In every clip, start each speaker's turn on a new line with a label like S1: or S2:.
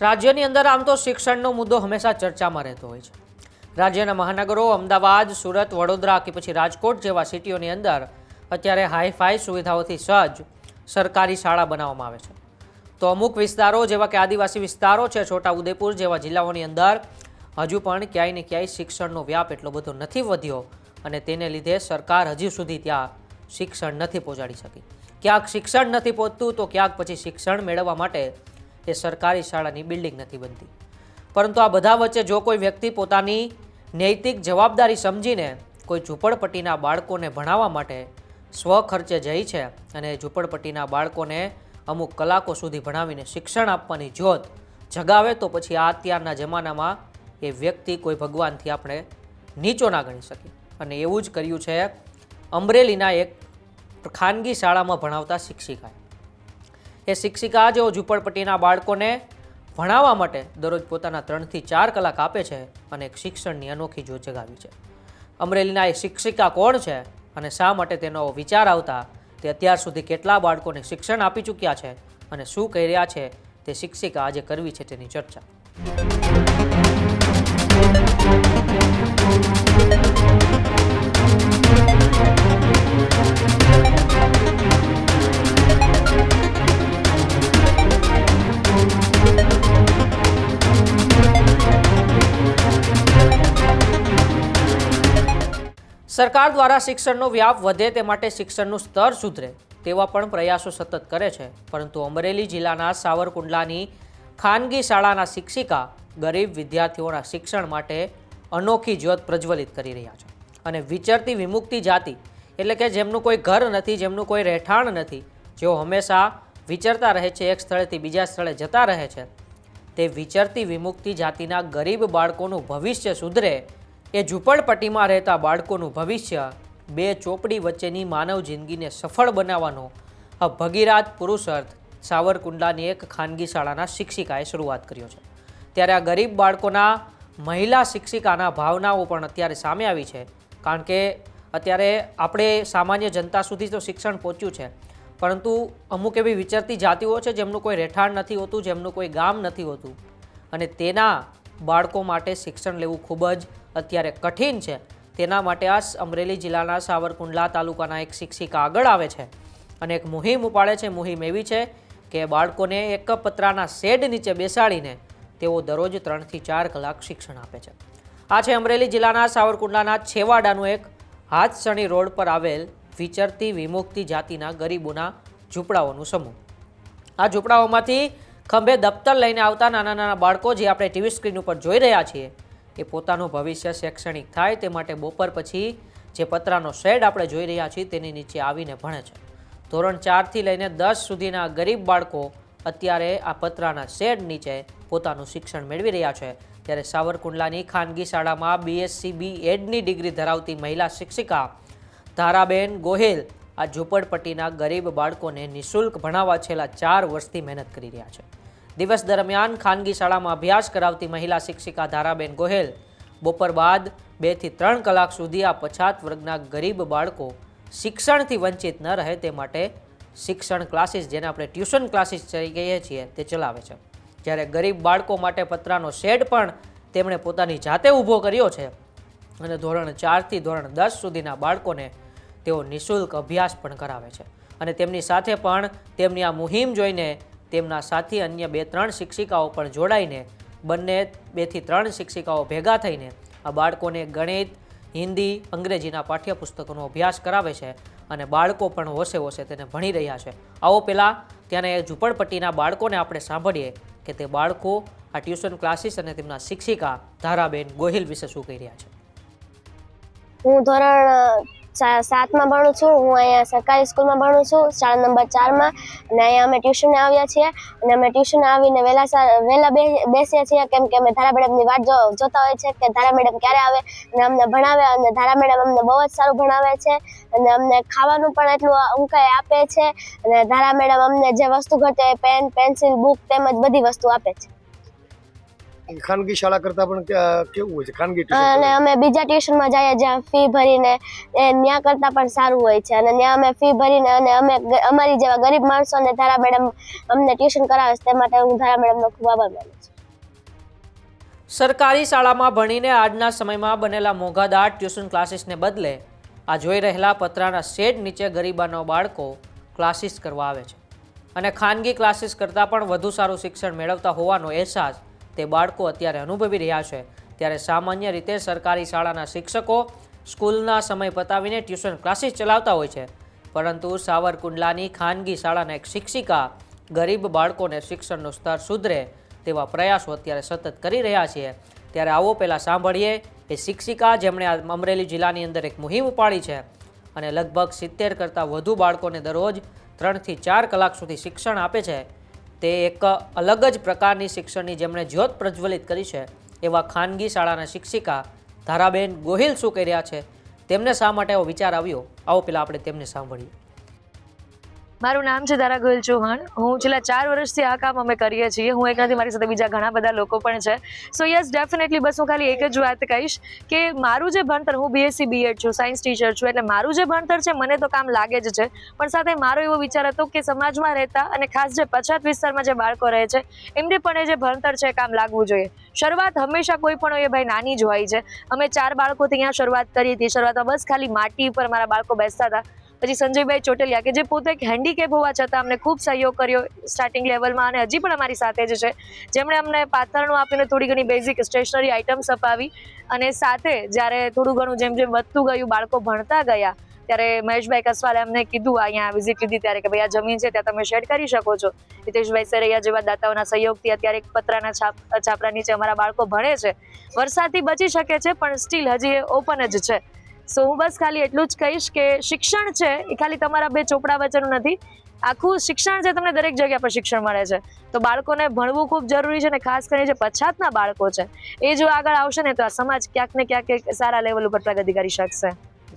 S1: રાજ્યની અંદર આમ તો શિક્ષણનો મુદ્દો હંમેશા ચર્ચામાં રહેતો હોય છે. રાજ્યના મહાનગરો અમદાવાદ, સુરત, વડોદરા કે પછી રાજકોટ જેવા સિટીઓની અંદર અત્યારે હાઈફાઈ સુવિધાઓથી સજ્જ સરકારી શાળા બનાવવામાં આવે છે. તો અમુક વિસ્તારો જેવા કે આદિવાસી વિસ્તારો છે, છોટા ઉદેપુર જેવા જિલ્લાઓની અંદર હજુ પણ ક્યાંય ને ક્યાંય શિક્ષણનો વ્યાપ એટલો બધો નથી વધ્યો અને તેને લીધે સરકાર હજી સુધી ત્યાં શિક્ષણ નથી પહોંચાડી શકી. ક્યાંક શિક્ષણ નથી પહોંચતું તો ક્યાંક પછી શિક્ષણ મેળવવા માટે એ સરકારી શાળાની બિલ્ડિંગ નથી બનતી. પરંતુ આ બધા વચ્ચે જો કોઈ વ્યક્તિ પોતાની નૈતિક જવાબદારી સમજીને કોઈ ઝૂંપડપટ્ટીના બાળકોને ભણાવવા માટે સ્વ ખર્ચે જાય છે અને ઝૂંપડપટ્ટીના બાળકોને અમુક કલાકો સુધી ભણાવીને શિક્ષણ આપવાની જ્યોત જગાવે તો પછી આ અત્યારના જમાનામાં એ વ્યક્તિ કોઈ ભગવાનથી આપણે નીચો ના ગણી શકીએ અને એવું જ કર્યું છે અમરેલીના એક ખાનગી શાળામાં ભણાવતા શિક્ષિકાએ. એ શિક્ષિકા જેઓ ઝૂંપડપટ્ટીના બાળકોને ભણાવવા માટે દરરોજ પોતાના ત્રણથી ચાર કલાક આપે છે અને એક શિક્ષણની અનોખી જ્યોત જગાવી છે. અમરેલીના એ શિક્ષિકા કોણ છે અને શા માટે તેનો વિચાર આવતા તે અત્યાર સુધી કેટલા બાળકોને શિક્ષણ આપી ચૂક્યા છે અને શું કહી રહ્યા છે તે શિક્ષિકા આજે કરવી છે તેની ચર્ચા. સરકાર દ્વારા શિક્ષણનો વ્યાપ વધે તે માટે શિક્ષણનું સ્તર સુધરે તેવા પણ પ્રયાસો સતત કરે છે. પરંતુ અમરેલી જિલ્લાના સાવરકુંડલાની ખાનગી શાળાના શિક્ષિકા ગરીબ વિદ્યાર્થીઓના શિક્ષણ માટે અનોખી જ્યોત પ્રજ્વલિત કરી રહ્યા છે અને વિચરતી વિમુક્તિ જાતિ એટલે કે જેમનું કોઈ ઘર નથી, જેમનું કોઈ રહેઠાણ નથી, જેઓ હંમેશા વિચરતા રહે છે, એક સ્થળેથી બીજા સ્થળે જતા રહે છે, તે વિચરતી વિમુક્તિ જાતિના ગરીબ બાળકોનું ભવિષ્ય સુધરે એ ઝૂંપડપટ્ટીમાં રહેતા બાળકોનું ભવિષ્ય બે ચોપડી વચ્ચેની માનવ જિંદગીને સફળ બનાવવાનો આ ભગીરાત પુરુષાર્થ સાવરકુંડલાની એક ખાનગી શાળાના શિક્ષિકાએ શરૂઆત કર્યો છે. ત્યારે આ ગરીબ બાળકોના મહિલા શિક્ષિકાના ભાવનાઓ પણ અત્યારે સામે આવી છે. કારણ કે અત્યારે આપણે સામાન્ય જનતા સુધી તો શિક્ષણ પહોંચ્યું છે. પરંતુ અમુક એવી વિચરતી જાતિઓ છે જેમનું કોઈ રહેઠાણ નથી હોતું, જેમનું કોઈ ગામ નથી હોતું. અને તેના બાળકો માટે શિક્ષણ લેવું ખૂબ જ અત્યારે કઠિન છે. તેના માટે આ અમરેલી જિલ્લાના સાવરકુંડલા તાલુકાના એક શિક્ષિકા આગળ આવે છે અને એક મુહિમ ઉપાડે છે. મુહિમ એવી છે કે બાળકોને એક પતરાના શેડ નીચે બેસાડીને તેઓ દરરોજ ત્રણથી ચાર કલાક શિક્ષણ આપે છે. આ છે અમરેલી જિલ્લાના સાવરકુંડલાના છેવાડાનું એક હાથસણી રોડ પર આવેલ વિચરતી વિમુક્તિ જાતિના ગરીબોના ઝૂંપડાઓનું સમૂહ. આ ઝૂંપડાઓમાંથી ખંભે દફતર લઈને આવતા નાના નાના બાળકો જે આપણે ટીવી સ્ક્રીન ઉપર જોઈ રહ્યા છીએ એ પોતાનું ભવિષ્ય શૈક્ષણિક થાય તે માટે બપોર પછી જે પતરાનો શેડ આપણે જોઈ રહ્યા છીએ તેની નીચે આવીને ભણે છે. ધોરણ ચારથી લઈને દસ સુધીના ગરીબ બાળકો અત્યારે આ પતરાના શેડ નીચે પોતાનું શિક્ષણ મેળવી રહ્યા છે. ત્યારે સાવરકુંડલાની ખાનગી શાળામાં બીએસસી બી એડની ડિગ્રી ધરાવતી મહિલા શિક્ષિકા ધારાબેન ગોહિલ આ ઝૂંપડપટ્ટીના ગરીબ બાળકોને નિઃશુલ્ક ભણાવવા છેલ્લા ચાર વર્ષથી મહેનત કરી રહ્યા છે. દિવસ દરમિયાન ખાનગી શાળામાં અભ્યાસ કરાવતી મહિલા શિક્ષિકા ધારાબેન ગોહેલ. બપોર બાદ બેથી ત્રણ કલાક સુધી આ પછાત વર્ગના ગરીબ બાળકો શિક્ષણથી વંચિત ન રહે તે માટે શિક્ષણ ક્લાસીસ, જેને આપણે ટ્યુશન ક્લાસીસ કહીએ છીએ, તે ચલાવે છે. જ્યારે ગરીબ બાળકો માટે પતરાનો શેડ પણ તેમણે પોતાની જાતે ઊભો કર્યો છે. અને ધોરણ ચારથી ધોરણ દસ સુધીના બાળકોને તેઓ નિઃશુલ્ક અભ્યાસ પણ કરાવે છે. અને તેમની સાથે પણ તેમની આ મુહિમ જોઈને તેમના સાથી અન્ય બે ત્રણ શિક્ષિકાઓ પણ જોડાઈને બંને બેથી ત્રણ શિક્ષિકાઓ ભેગા થઈને આ બાળકોને ગણિત, હિન્દી, અંગ્રેજીના પાઠ્યપુસ્તકોનો અભ્યાસ કરાવે છે અને બાળકો પણ હોશે હોશે તેને ભણી રહ્યા છે. આવો પહેલાં ત્યાંને ઝૂંપડપટ્ટીના બાળકોને આપણે સાંભળીએ કે તે બાળકો આ ટ્યુશન ક્લાસીસ અને તેમના શિક્ષિકા ધારાબેન ગોહિલ વિશે શું કહી રહ્યા છે?
S2: હું ધોરણ સાતમાં ભણું છું. હું અહીંયા સરકારી સ્કૂલમાં ભણું છું, શાળા નંબર ચારમાં. અને અહીંયા અમે ટ્યુશને આવ્યા છીએ. અને અમે ટ્યુશન આવીને વહેલા વહેલા બેસીએ છીએ, કેમ કે અમે ધારા મેડમની વાટ જોતા હોય છે કે ધારા મેડમ ક્યારે આવે અને અમને ભણાવે અને ધારા મેડમ અમને બહુ જ સારું ભણાવે છે. અને અમને ખાવાનું પણ એટલું ઊંકાઈ આપે છે. અને ધારા મેડમ અમને જે વસ્તુ ઘટે પેન, પેન્સિલ, બુક તેમજ બધી વસ્તુ આપે છે.
S3: ખાનગી શાળા કરતા પણ કેવું હોય છે? ખાનગી
S2: અને અમે બીજા ટ્યુશનમાં જઈએ જ્યાં ફી ભરીને એ ત્યાં કરતાં પણ સારું હોય છે. અને ત્યાં અમે ફી ભરીને અને અમે અમારી જેવા ગરીબ માણસોને ધારા મેડમ અમને ટ્યુશન કરાવે છે તે માટે હું ધારા મેડમનો ખૂબ આભાર માનું છું.
S1: સરકારી શાળામાં ભણીને આજના સમયમાં બનેલા મોંઘાદાટ ટ્યુશન ક્લાસીસને બદલે આ જોઈ રહેલા પતરાના શેડ નીચે ગરીબાનો બાળકો ક્લાસીસ કરવા આવે છે. અને ખાનગી ક્લાસીસ કરતાં પણ વધુ સારું શિક્ષણ મેળવતા હોવાનો અહેસાસ તે બાળકો અત્યારે અનુભવી રહ્યા છે. ત્યારે સામાન્ય રીતે સરકારી શાળાના શિક્ષકો સ્કૂલના સમય પતાવીને ટ્યુશન ક્લાસીસ ચલાવતા હોય છે. પરંતુ સાવરકુંડલાની ખાનગી શાળાના એક શિક્ષિકા ગરીબ બાળકોને શિક્ષણનું સ્તર સુધરે તેવા પ્રયાસો અત્યારે સતત કરી રહ્યા છીએ. ત્યારે આવો પહેલાં સાંભળીએ એ શિક્ષિકા જેમણે અમરેલી જિલ્લાની અંદર એક મુહિમ ઉપાડી છે અને લગભગ સિત્તેર કરતાં વધુ બાળકોને દરરોજ ત્રણથી ચાર કલાક સુધી શિક્ષણ આપે છે. તે એક અલગ જ પ્રકારની શિક્ષણની જેમણે જ્યોત પ્રજ્વલિત કરી છે, એવા ખાનગી શાળાના શિક્ષિકા ધારાબેન ગોહિલ શું કહી રહ્યા છે? તેમને શા માટે એવો વિચાર આવ્યો? આવો પહેલાં આપણે તેમને સાંભળીએ.
S4: મારું નામ છે દારા ગોયલ ચૌહાણ. હું છેલ્લા ચાર વર્ષથી આ કામ અમે કરીએ છીએ. હું એક મારી સાથે બીજા ઘણા બધા લોકો પણ છે. સો યસ ડેફિનેટલી બસ હું ખાલી એક જ વાત કહીશ કે મારું જે ભણતર, હું બીએસસી બીએડ છું સાયન્સ ટીચર છું, એટલે મારું જે ભણતર છે, મને તો કામ લાગે જ છે. પણ સાથે મારો એવો વિચાર હતો કે સમાજમાં રહેતા અને ખાસ જે પછાત વિસ્તારમાં જે બાળકો રહે છે, એમને પણ એ જે ભણતર છે કામ લાગવું જોઈએ. શરૂઆત હંમેશા કોઈ પણ એ ભાઈ નાની જ હોય છે. અમે ચાર બાળકોથી અહીંયા શરૂઆત કરી હતી. શરૂઆતમાં બસ ખાલી માટી પર મારા બાળકો બેસતા હતા. પછી સંજયભાઈ ચોટલિયા, કે જે પોતે એક હેન્ડીકેપ હોવા છતાં અમને ખૂબ સહયોગ કર્યો સ્ટાર્ટિંગ લેવલમાં અને હજી પણ અમારી સાથે જ છે. જેમણે અમને પાથરણું આપીને થોડી ઘણી બેઝિક સ્ટેશનરી આઇટમ્સ અપાવી અને સાથે જ્યારે થોડું ઘણું જેમ જેમ વધતું ગયું, બાળકો ભણતા ગયા, ત્યારે મહેશભાઈ કસવાલે અમને કીધું અહીંયા વિઝિટ લીધી ત્યારે કે ભાઈ આ જમીન છે, ત્યાં તમે શેડ કરી શકો છો. હિતેશભાઈ સરૈયા જેવા દાતાઓના સહયોગથી અત્યારે એક પતરાના છાપ, છાપરા નીચે અમારા બાળકો ભણે છે. વરસાદથી બચી શકે છે, પણ સ્ટીલ હજી એ ઓપન જ છે. સો હું બસ ખાલી એટલું જ કહીશ કે શિક્ષણ છે એ ખાલી તમારા બે ચોપડા વચ્ચેનું નથી. આખું શિક્ષણ છે તમને દરેક જગ્યા પર શિક્ષણ મળે છે. તો બાળકોને ભણવું ખૂબ જરૂરી છે અને ખાસ કરીને જે પછાતના બાળકો છે, એ જો આગળ આવશે ને તો આ સમાજ ક્યાંક ને ક્યાંક સારા લેવલ ઉપર પ્રગતિ કરી શકશે.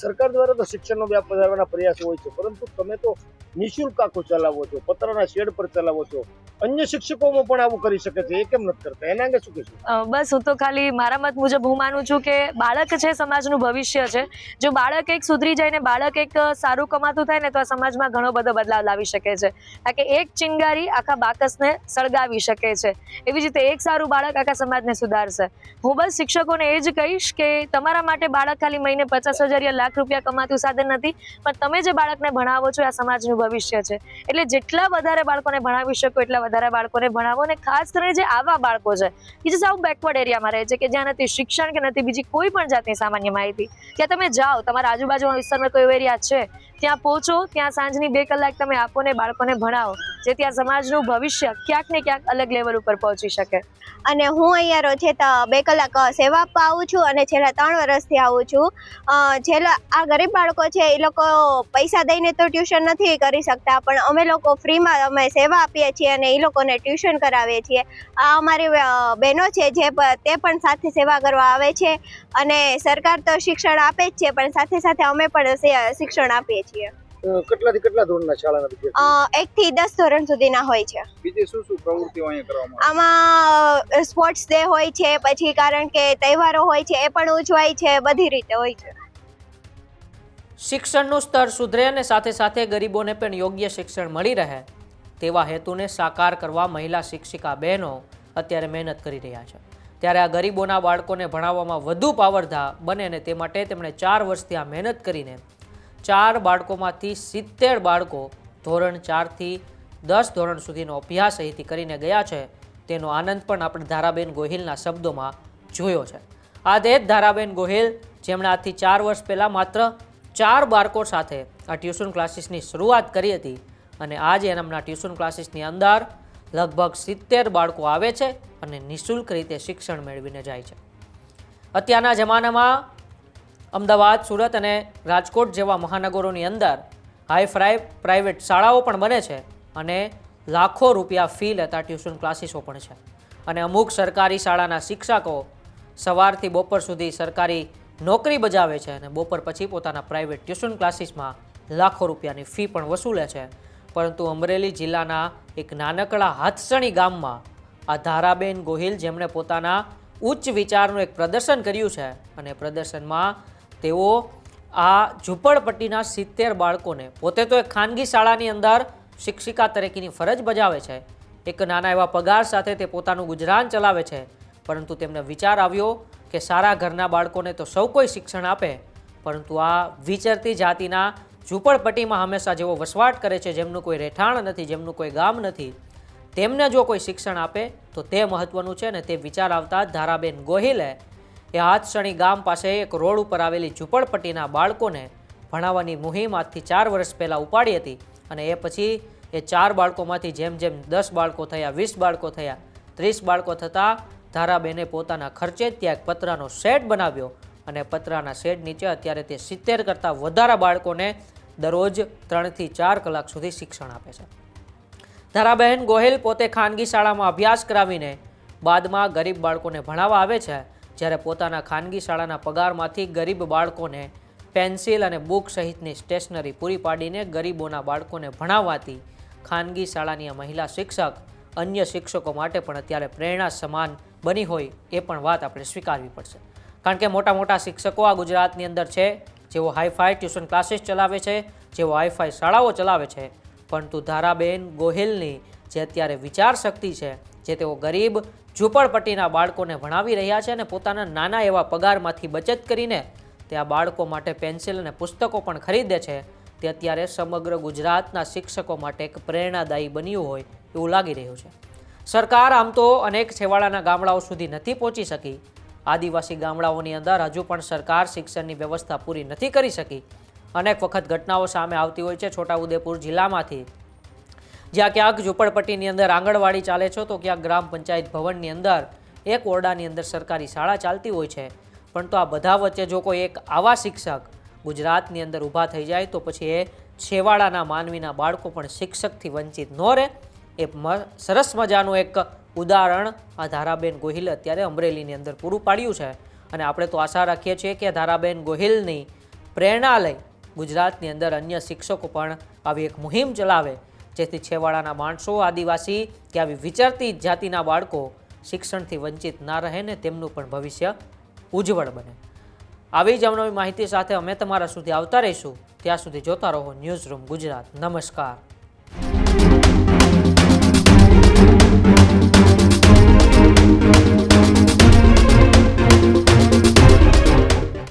S3: સરકાર દ્વારા તો શિક્ષણનો વ્યાપ વધારવાના પ્રયાસ હોય છે, પરંતુ તમે તો નિઃશુલ્ક આખું ચલાવો છો, પતરાના શેડ પર ચલાવો છો. અન્ય શિક્ષકોમાં પણ આવું કરી શકે છે, એ કેમ નથી કરતા? એના અંગે શું કહેશું?
S4: બસ હું તો ખાલી મારા મત મુજબ હું માનું છું કે બાળક છે સમાજનું ભવિષ્ય છે. જો બાળક એક સુધરી જાય ને બાળક એક સારું કમાતું થાય ને તો આ સમાજમાં ઘણો બધો બદલાવ લાવી શકે છે. કારણ કે એક ચિંગારી આખા બાકસને સળગાવી શકે છે. એવી જ રીતે એક સારું બાળક આખા સમાજને સુધારશે. હું બસ શિક્ષકોને એ જ કહીશ કે તમારા માટે બાળક ખાલી મહિને પચાસ હજાર યા લાખ રૂપિયા કમાતું સાધન નથી, પણ તમે જે બાળકને ભણાવો છો આ સમાજનું ભવિષ્ય છે. એટલે જેટલા વધારે બાળકોને ભણાવી શકો, એટલા વધારે બાળકોને ભણાવો અને ખાસ કરીને જે આવા બાળકો છે કે જે સાવ બેકવર્ડ એરિયામાં રહે છે કે જ્યાં નથી શિક્ષણ કે નથી બીજી કોઈ પણ જાતની સામાન્ય માહિતી, ત્યાં તમે જાઓ, તમારા આજુબાજુના વિસ્તારમાં કોઈ એરિયા છે, ત્યાં પહોંચો, ત્યાં સાંજની બે કલાક તમે આપો ને બાળકોને ભણાવો. જેથી આ સમાજનું ભવિષ્ય ક્યાંક ને ક્યાંક અલગ લેવલ ઉપર પહોંચી શકે.
S5: અને હું અહીંયા રોજે બે કલાક સેવા આપવા આવું છું અને છેલ્લા ત્રણ વર્ષથી આવું છું. છેલ્લા આ ગરીબ બાળકો છે એ લોકો પૈસા દઈને તો ટ્યુશન નથી કરી શકતા, પણ અમે લોકો ફ્રીમાં અમે સેવા આપીએ છીએ અને એ લોકોને ટ્યુશન કરાવીએ છીએ. આ અમારી બહેનો છે જે તે પણ સાથે સેવા કરવા આવે છે અને સરકાર તો શિક્ષણ આપે જ છે, પણ સાથે સાથે અમે પણ શિક્ષણ આપીએ છીએ.
S3: કેટલાથી કેટલા ધોરણના શાળાના વિદ્યાર્થીઓ?
S5: એક થી દસ ધોરણ સુધીના હોય છે.
S6: બીજી શું શું પ્રવૃત્તિઓ અહીંયા કરવામાં
S5: આમાં સ્પોર્ટ્સ ડે હોય છે પછી કારણ કે તહેવારો હોય છે એ પણ ઉજવાય છે બધી રીતે હોય છે.
S1: શિક્ષણનું સ્તર સુધરે અને સાથે સાથે ગરીબોને પણ યોગ્ય શિક્ષણ મળી રહે તેવા હેતુને સાકાર કરવા મહિલા શિક્ષિકા બહેનો અત્યારે મહેનત કરી રહ્યા છે. ત્યારે આ ગરીબોના બાળકોને ભણાવવામાં વધુ પાવરધા બને ને તે માટે તેમણે ચાર વર્ષથી આ મહેનત કરીને ચાર બાળકોમાંથી સિત્તેર બાળકો ધોરણ ચારથી દસ ધોરણ સુધીનો અભ્યાસ અહીંથી કરીને ગયા છે. તેનો આનંદ પણ આપણે ધારાબેન ગોહિલના શબ્દોમાં જોયો છે. આ તે ધારાબેન ગોહિલ, જેમણે આજથી ચાર વર્ષ પહેલાં માત્ર ચાર બાળકો સાથે આ ટ્યુશન ક્લાસીસની શરૂઆત કરી હતી અને આજે એમના ટ્યુશન ક્લાસીસની અંદર લગભગ સિત્તેર બાળકો આવે છે અને નિઃશુલ્ક રીતે શિક્ષણ મેળવીને જાય છે. અત્યારના જમાનામાં અમદાવાદ, સુરત અને રાજકોટ જેવા મહાનગરોની અંદર હાઈ ફ્રાઈ પ્રાઇવેટ શાળાઓ પણ બને છે અને લાખો રૂપિયા ફી લેતા ટ્યુશન ક્લાસીસો પણ છે. અને અમુક સરકારી શાળાના શિક્ષકો સવારથી બપોર સુધી સરકારી નોકરી બજાવે છે અને બપોર પછી પોતાના પ્રાઇવેટ ટ્યુશન ક્લાસીસમાં લાખો રૂપિયાની ફી પણ વસૂલે છે. પરંતુ અમરેલી જિલ્લાના એક નાનકડા હાથસણી ગામમાં આ ધારાબેન ગોહિલ જેમણે પોતાના ઉચ્ચ વિચારનું એક પ્રદર્શન કર્યું છે અને પ્રદર્શનમાં તેઓ આ ઝૂંપડપટ્ટીના સિત્તેર બાળકોને પોતે તો એક ખાનગી શાળાની અંદર શિક્ષિકા તરીકેની ફરજ બજાવે છે. એક નાના એવા પગાર સાથે તે પોતાનું ગુજરાન ચલાવે છે. પરંતુ તેમને વિચાર આવ્યો કે સારા ઘરના બાળકોને તો સૌ કોઈ શિક્ષણ આપે, પરંતુ આ વિચરતી જાતિના ઝૂંપડપટ્ટીમાં હંમેશા જેવો વસવાટ કરે છે, જેમનું કોઈ રહેઠાણ નથી, જેમનું કોઈ ગામ નથી, તેમને જો કોઈ શિક્ષણ આપે, તો તે મહત્વનું છે ને તે વિચાર આવતા ધારાબેન ગોહિલે એ હાથસણી ગામ પાસે એક રોડ ઉપર આવેલી ઝૂંપડપટ્ટીના બાળકોને ભણાવવાની મુહિમ આજથી ચાર વર્ષ પહેલાં ઉપાડી હતી અને એ પછી એ ચાર બાળકોમાંથી જેમ જેમ દસ બાળકો થયા, વીસ બાળકો થયા, ત્રીસ બાળકો થતાં ધારાબેને પોતાના ખર્ચે ત્યાં એક પતરાનો શેડ બનાવ્યો અને પતરાના શેડ નીચે અત્યારે તે સિત્તેર કરતાં વધારે બાળકોને દરરોજ ત્રણથી ચાર કલાક સુધી શિક્ષણ આપે છે. ધારાબહેન ગોહિલ પોતે ખાનગી શાળામાં અભ્યાસ કરાવીને બાદમાં ગરીબ બાળકોને ભણાવવા આવે છે જ્યારે પોતાના ખાનગી શાળાના પગારમાંથી ગરીબ બાળકોને પેન્સિલ અને બુક સહિતની સ્ટેશનરી પૂરી પાડીને ગરીબોના બાળકોને ભણાવવાથી ખાનગી શાળાની આ મહિલા શિક્ષક અન્ય શિક્ષકો માટે પણ અત્યારે પ્રેરણા સમાન બની હોય એ પણ વાત આપણે સ્વીકારવી પડશે. કારણ કે મોટા મોટા શિક્ષકો આ ગુજરાતની અંદર છે, જેઓ હાઈફાઈ ટ્યુશન ક્લાસીસ ચલાવે છે, જેઓ હાઈફાઈ શાળાઓ ચલાવે છે, પરંતુ ધારાબેન ગોહિલની જે અત્યારે વિચાર શક્તિ છે, જે તેઓ ગરીબ ઝૂંપડપટ્ટીના બાળકોને ભણાવી રહ્યા છે અને પોતાના નાના એવા પગારમાંથી બચત કરીને તે આ બાળકો માટે પેન્સિલ અને પુસ્તકો પણ ખરીદે છે. તે અત્યારે સમગ્ર ગુજરાતના શિક્ષકો માટે એક પ્રેરણાદાયી બન્યું હોય એવું લાગી રહ્યું છે. સરકાર આમ તો અનેક છેવાડાના ગામડાઓ સુધી નથી પહોંચી શકી. આદિવાસી ગામડાઓની અંદર હજુ પણ સરકાર શિક્ષણની વ્યવસ્થા પૂરી નથી કરી શકી. અનેક વખત ઘટનાઓ સામે આવતી હોય છે છોટાઉદેપુર જિલ્લામાંથી. જ્યાં ક્યાંક ઝૂંપડપટ્ટીની અંદર આંગણવાડી ચાલે છે, તો ક્યાંક ગ્રામ પંચાયત ભવનની અંદર એક ઓરડાની અંદર સરકારી શાળા ચાલતી હોય છે. પણ તો આ બધા વચ્ચે જો કોઈ એક આવા શિક્ષક ગુજરાતની અંદર ઊભા થઈ જાય, તો પછી એ છેવાડાના માનવીના બાળકો પણ શિક્ષકથી વંચિત ન રહે. એ સરસ મજાનું એક ઉદાહરણ આ ધારાબેન ગોહિલ અત્યારે અમરેલીની અંદર પૂરું પાડ્યું છે. અને આપણે તો આશા રાખીએ છીએ કે ધારાબેન ગોહિલની પ્રેરણા લઈ ગુજરાતની અંદર અન્ય શિક્ષકો પણ આવી એક મુહિમ ચલાવે. જેથી છેવાડાના માણસો, આદિવાસી કે આવી વિચરતી જાતિના બાળકો શિક્ષણથી વંચિત ના રહે ને તેમનું પણ ભવિષ્ય ઉજ્જવળ બને. આવી જ અવનવી માહિતી સાથે અમે તમારા સુધી આવતા રહીશું. ત્યાં સુધી જોતા રહો ન્યૂઝ રૂમ ગુજરાત. નમસ્કાર.